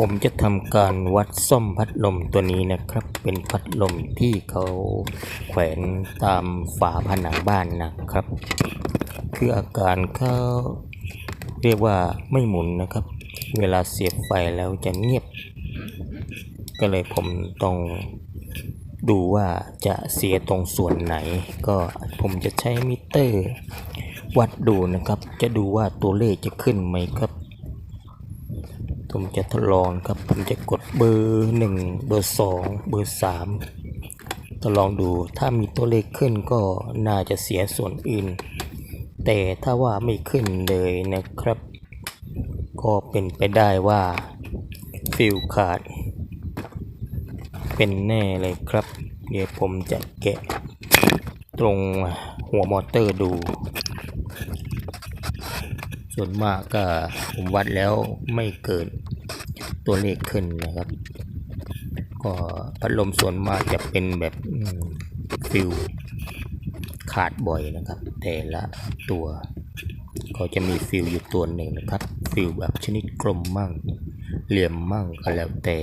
ผมจะทำการวัดซ่อมพัดลมตัวนี้นะครับ เป็นพัดลมที่เขาแขวนตามฝาผนังบ้านนะครับ คืออาการเขาเรียกว่าไม่หมุนนะครับ เวลาเสียบไฟแล้วจะเงียบ ก็เลยผมต้องดูว่าจะเสียตรงส่วนไหน ก็ผมจะใช้มิเตอร์ วัดดูนะครับ จะดูว่าตัวเลขจะขึ้นไหมครับ ผมจะทดลองครับ ผมจะกดเบอร์หนึ่งเบอร์สองเบอร์สามทดลองดูถ้ามีตัวเลขขึ้นก็น่าจะเสียส่วนอื่น แต่ถ้าว่าไม่ขึ้นเลยนะครับ ก็เป็นไปได้ว่าฟิลขาด เป็นแน่เลยครับ เดี๋ยวผมจะแกะตรงหัวมอเตอร์ดู ส่วนมากก็ผมวัดแล้วไม่เกินตัวเลขขึ้นนะครับ ก็พัดลมส่วนมากจะเป็นแบบฟิลขาดบ่อยนะครับ แต่ละตัว ก็จะมีฟิลอยู่ตัวหนึ่งนะครับ ฟิลแบบชนิดกลมมั่ง เหลี่ยมมั่งก็แล้วแต่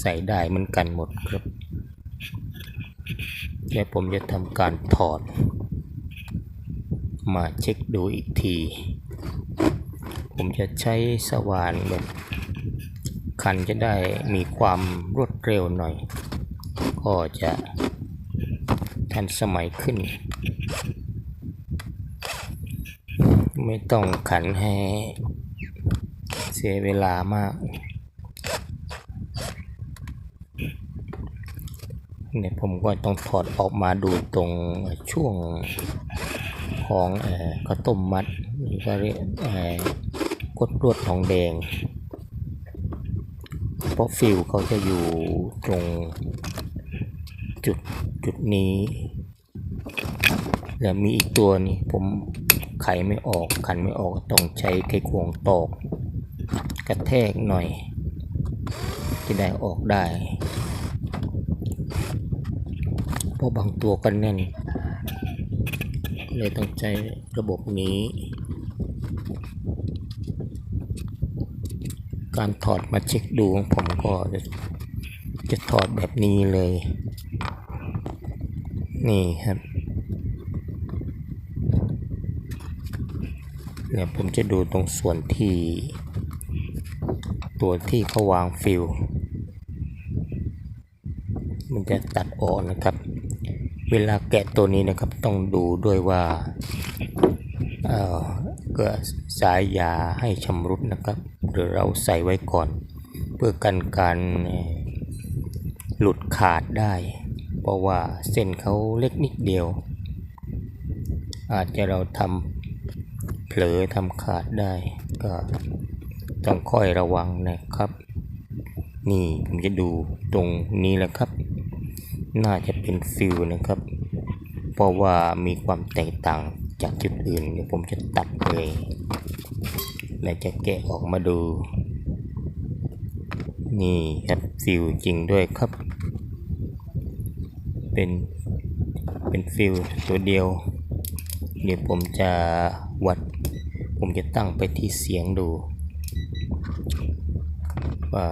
ใส่ได้เหมือนกันหมดครับและผมจะทำการถอด มาเช็คดูอีกที ผมจะใช้สว่านแบบคันจะได้มีความรวดเร็วหน่อย ก็จะทันสมัยขึ้น ไม่ต้องขันให้เสียเวลามากเนี่ยผมก็ต้องถอดออกมาดูตรงช่วง ของข้าวต้มมัดหรือก็เรียกกดลวดทองแดง เพราะฟิลเขาจะอยู่ตรงจุดจุดนี้ แล้วมีอีกตัวนี้ผมไขไม่ออกขันไม่ออกต้องใช้ไขควงตอกกระแทกหน่อยที่ได้ออกได้ เพราะบางตัวก็แน่น เลยต้องใช้ระบบนี้ การถอดมาเช็คดูของผมก็จะจะถอดแบบนี้เลย นี่ครับเนี่ยผมจะดูตรงส่วนที่ ตัวที่เขาวางฟิลมันจะตัดออกนะครับ เวลาแกะตัวนี้นะครับต้องดูด้วยว่าเกิดสายยาให้ชำรุดนะครับ หรือเราใส่ไว้ก่อน เพื่อกันการหลุดขาดได้ เพราะว่าเส้นเขาเล็กนิดเดียว อาจจะเราทำเผลอทำขาดได้ ก็ต้องค่อยระวังนะครับ นี่ผมจะดูตรงนี้แหละครับ น่าจะเป็นฟิลนะครับ เพราะว่ามีความแตกต่างจากจุดอื่นเดี๋ยวผมจะตัดเลย และจะแกะออกมาดู นี่ครับฟิลจริงด้วยครับ เป็นเป็นฟิลตัวเดียว เดี๋ยวผมจะวัด ผมจะตั้งไปที่เสียงดู ว่า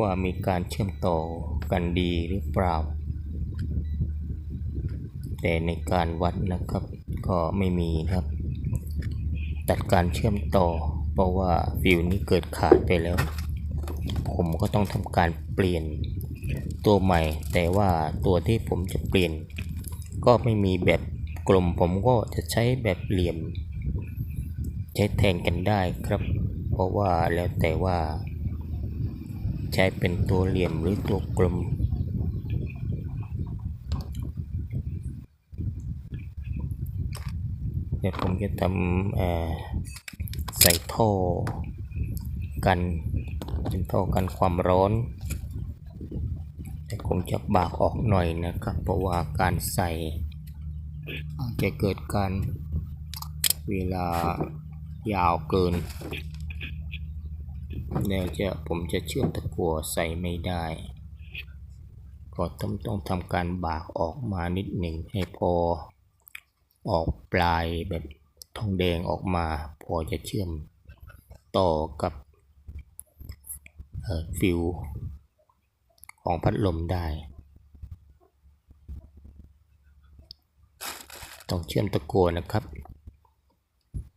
ว่ามีการเชื่อมต่อกันดีหรือเปล่า แต่ในการวัดนะครับก็ไม่มีครับ ตัดการเชื่อมต่อ เพราะว่าฟิวนี้เกิดขาดไปแล้ว ผมก็ต้องทำการเปลี่ยนตัวใหม่ แต่ว่าตัวที่ผมจะเปลี่ยน ก็ไม่มีแบบกลมผมก็จะใช้แบบเหลี่ยม ใช้แทนกันได้ครับ เพราะว่าแล้วแต่ว่า ใช้เป็นตัวเหลี่ยมหรือตัวกลม เดี๋ยวผมจะทำใส่ท่อกันเป็นท่อกันความร้อน แต่ผมจะบากออกหน่อยนะครับ เพราะว่าการใส่อาจจะเกิดการเวลายาวเกิน แล้วจะผมจะเชื่อมตะกั่วใส่ไม่ได้ก็ต้องต้องทำการบากออกมานิดหนึ่งให้พอออกปลายแบบทองแดงออกมา พอจะเชื่อมต่อกับฟิวของพัดลมได้ ต้องเชื่อมตะกัวนะครับ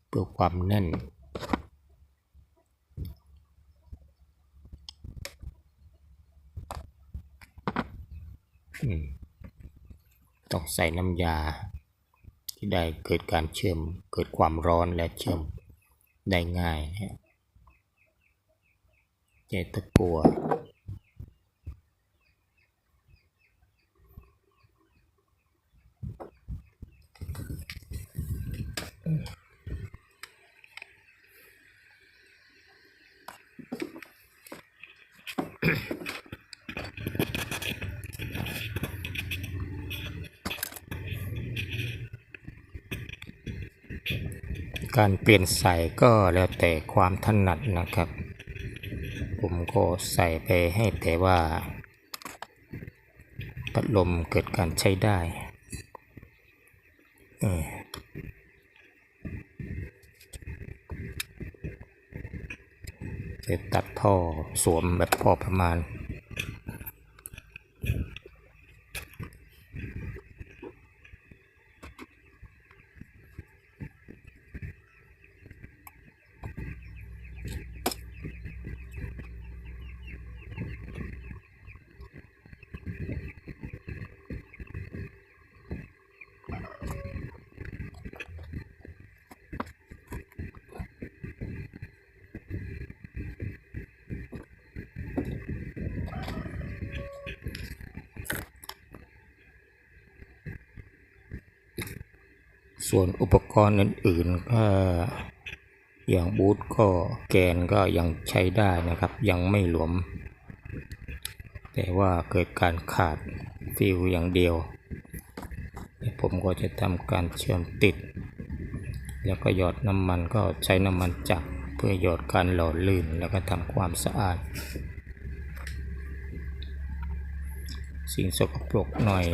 เพื่อความแน่น ต้องใส่น้ำยา ที่ได้เกิดการเชื่อมเกิดความร้อนและเชื่อมได้ง่ายนะเจตะกัว การเปลี่ยนใส่ก็แล้วแต่ความถนัดนะครับ ผมก็ใส่ไปให้แต่ว่าพัดลมเกิดการใช้ได้เออจะตัดท่อสวมแบบพอประมาณ ส่วนอุปกรณ์อื่นๆก็อย่างบูทก็แกนก็ยังใช้ได้นะครับ ยังไม่หลวม แต่ว่าเกิดการขาดฟิวอย่างเดียว ผมก็จะทำการเชื่อมติด แล้วก็หยอดน้ำมันก็ใช้น้ำมันจับเพื่อหยอดการหล่อลื่นแล้วก็ทำความสะอาด สิ่งสกปรกหน่อย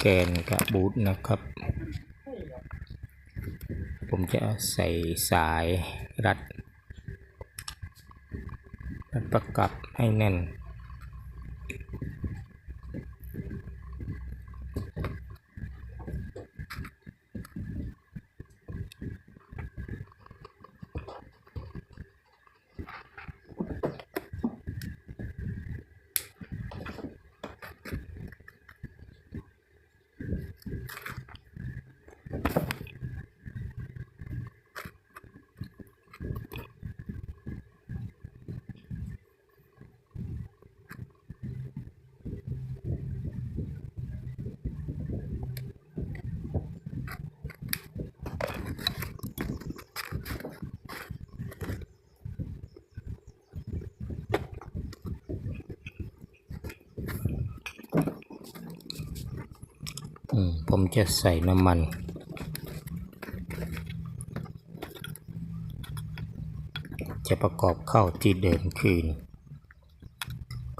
แกนกับบูทนะครับ ผมจะใส่สายรัดรัดประกับให้แน่น ผมจะใส่น้ำมัน จะประกอบเข้าที่เดิมคืน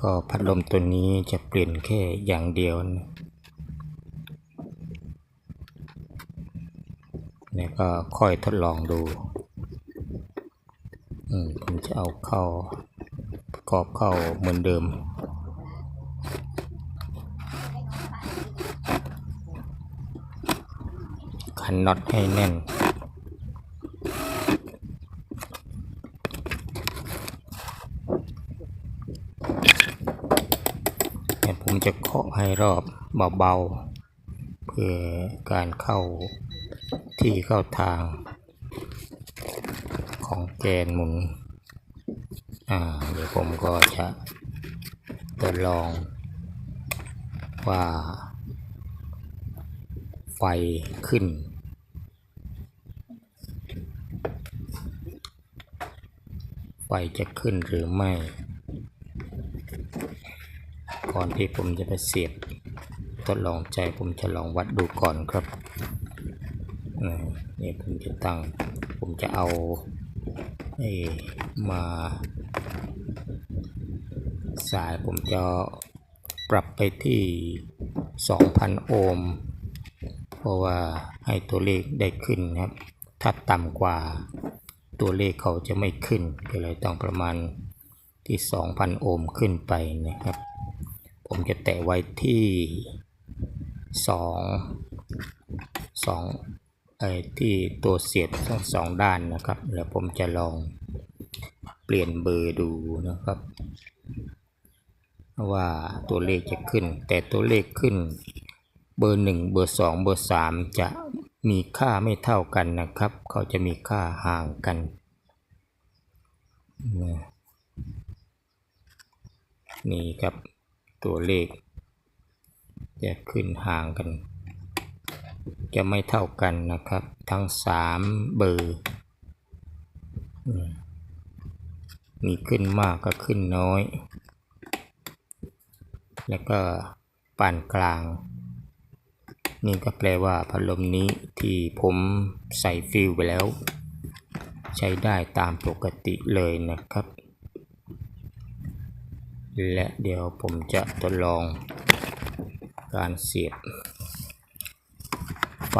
ก็พัดลมตัวนี้จะเปลี่ยนแค่อย่างเดียวนะแล้วก็ค่อยทดลองดู ผมจะเอาเข้าประกอบเข้าเหมือนเดิม ขันน็อตให้แน่นแต่ผมจะเคาะให้รอบเบาๆ เพื่อการเข้าที่เข้าทางของแกนหมุน อ่า เดี๋ยวผมก็จะทดลองว่าไฟขึ้น ไฟจะขึ้นหรือไม่ ก่อนที่ผมจะไปเสียบ ทดลองใจผมจะลองวัดดูก่อนครับนี่ผมจะตั้ง ผมจะเอาไอ้มา สายผมจะปรับไปที่ 2,000 โอห์ม เพราะว่าให้ตัวเลขได้ขึ้นครับ ถ้าต่ำกว่า ตัวเลขเขาจะไม่ขึ้นก็เลยต้องประมาณที่ 2,000 โอห์มขึ้นไปนะครับ ผมจะแตะไว้ที่ 2 2ไอ้ที่ตัวเสียบทั้งสองด้านนะครับ แล้วผมจะลองเปลี่ยนเบอร์ดูนะครับว่าตัวเลขจะขึ้น แต่ตัวเลขขึ้น เบอร์หนึ่งเบอร์สองเบอร์สามจะ มีค่าไม่เท่ากันนะครับ เขาจะมีค่าห่างกันนี่ครับตัวเลข จะขึ้นห่างกัน จะไม่เท่ากันนะครับ ทั้งสามเบอร์ มีขึ้นมากก็ขึ้นน้อย แล้วก็ปานกลาง นี่ก็แปลว่าพัดลมนี้ที่ผมใส่ฟิลไปแล้ว ใช้ได้ตามปกติเลยนะครับ และเดี๋ยวผมจะทดลองการเสียบไฟ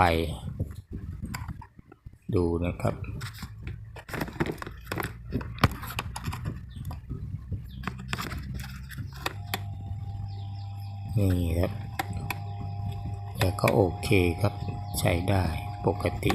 ดูนะครับนี่ครับ ก็โอเคครับใช้ได้ปกติ